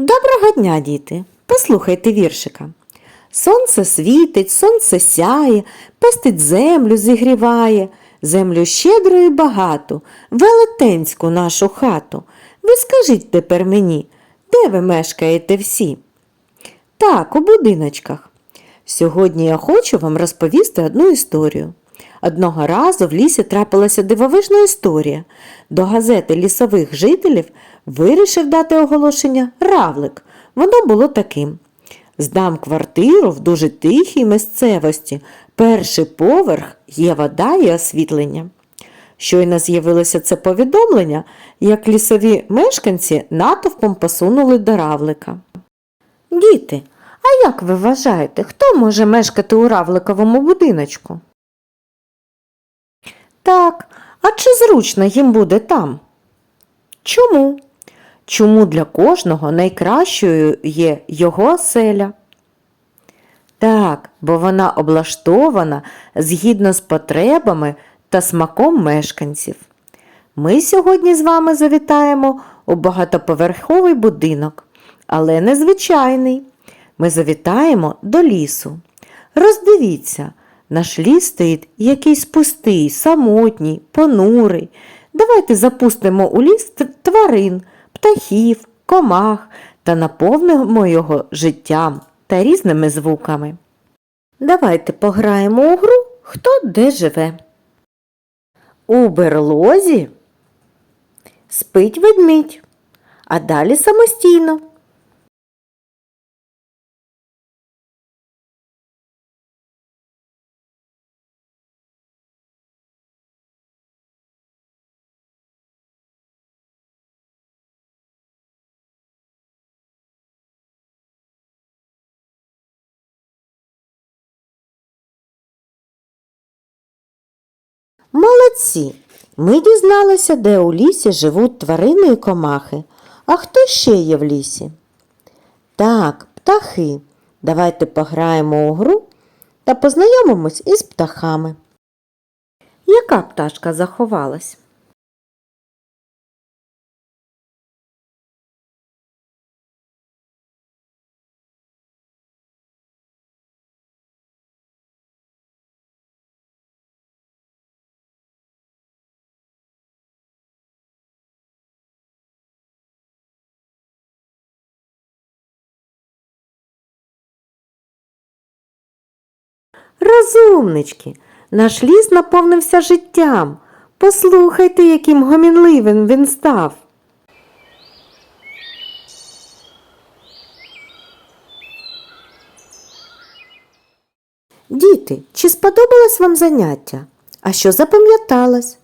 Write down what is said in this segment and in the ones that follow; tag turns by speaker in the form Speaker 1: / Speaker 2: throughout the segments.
Speaker 1: Доброго дня, діти! Послухайте віршика. Сонце світить, сонце сяє, пестить землю, зігріває, землю щедро і багато, велетенську нашу хату. Ви скажіть тепер мені, де ви мешкаєте всі? Так, у будиночках. Сьогодні я хочу вам розповісти одну історію. Одного разу в лісі трапилася дивовижна історія. До газети лісових жителів вирішив дати оголошення равлик. Воно було таким. Здам квартиру в дуже тихій місцевості. Перший поверх є вода і освітлення. Щойно з'явилося це повідомлення, як лісові мешканці натовпом посунули до равлика. Діти, а як ви вважаєте, хто може мешкати у равликовому будиночку? Так, а чи зручно їм буде там? Чому? Чому для кожного найкращою є його оселя? Так, бо вона облаштована згідно з потребами та смаком мешканців. Ми сьогодні з вами завітаємо у багатоповерховий будинок, але незвичайний. Ми завітаємо до лісу. Роздивіться, наш ліс стоїть якийсь пустий, самотній, понурий. Давайте запустимо у ліс тварин, птахів, комах та наповнимо його життям та різними звуками. Давайте пограємо у гру Хто де живе. У берлозі спить ведмідь, а далі самостійно. Молодці! Ми дізналися, де у лісі живуть тварини і комахи. А хто ще є в лісі? Так, птахи. Давайте пограємо у гру та познайомимось із птахами. Яка пташка заховалась? Розумнички, наш ліс наповнився життям. Послухайте, яким гомінливим він став. Діти, чи сподобалось вам заняття? А що запам'яталось?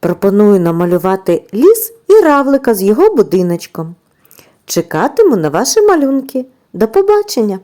Speaker 1: Пропоную намалювати ліс і равлика з його будиночком. Чекатиму на ваші малюнки. До побачення!